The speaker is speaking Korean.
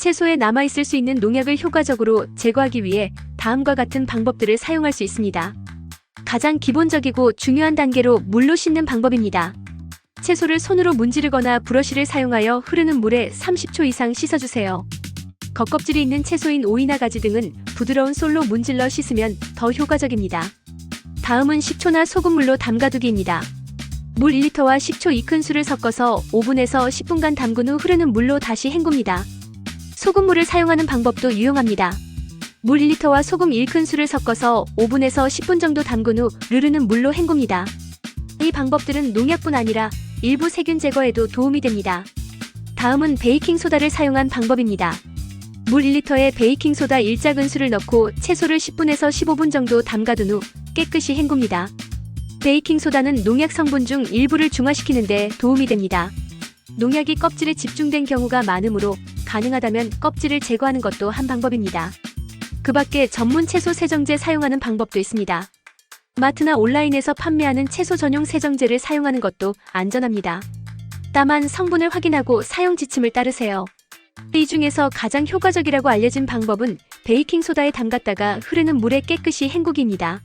채소에 남아있을 수 있는 농약을 효과적으로 제거하기 위해 다음과 같은 방법들을 사용할 수 있습니다. 가장 기본적이고 중요한 단계로 물로 씻는 방법입니다. 채소를 손으로 문지르거나 브러쉬를 사용하여 흐르는 물에 30초 이상 씻어주세요. 겉껍질이 있는 채소인 오이나 가지 등은 부드러운 솔로 문질러 씻으면 더 효과적입니다. 다음은 식초나 소금물로 담가두기입니다. 물 1리터와 식초 2큰술을 섞어서 5분에서 10분간 담근 후 흐르는 물로 다시 헹굽니다. 소금물을 사용하는 방법도 유용합니다. 물 1리터와 소금 1큰술을 섞어서 5분에서 10분 정도 담근 후 르르는 물로 헹굽니다. 이 방법들은 농약뿐 아니라 일부 세균 제거에도 도움이 됩니다. 다음은 베이킹소다를 사용한 방법입니다. 물 1리터에 베이킹소다 1작은술을 넣고 채소를 10분에서 15분 정도 담가둔 후 깨끗이 헹굽니다. 베이킹소다는 농약 성분 중 일부를 중화시키는 데 도움이 됩니다. 농약이 껍질에 집중된 경우가 많으므로 가능하다면 껍질을 제거하는 것도 한 방법입니다. 그 밖에 전문 채소 세정제 사용하는 방법도 있습니다. 마트나 온라인에서 판매하는 채소 전용 세정제를 사용하는 것도 안전합니다. 다만 성분을 확인하고 사용 지침을 따르세요. 이 중에서 가장 효과적이라고 알려진 방법은 베이킹소다에 담갔다가 흐르는 물에 깨끗이 헹구기입니다.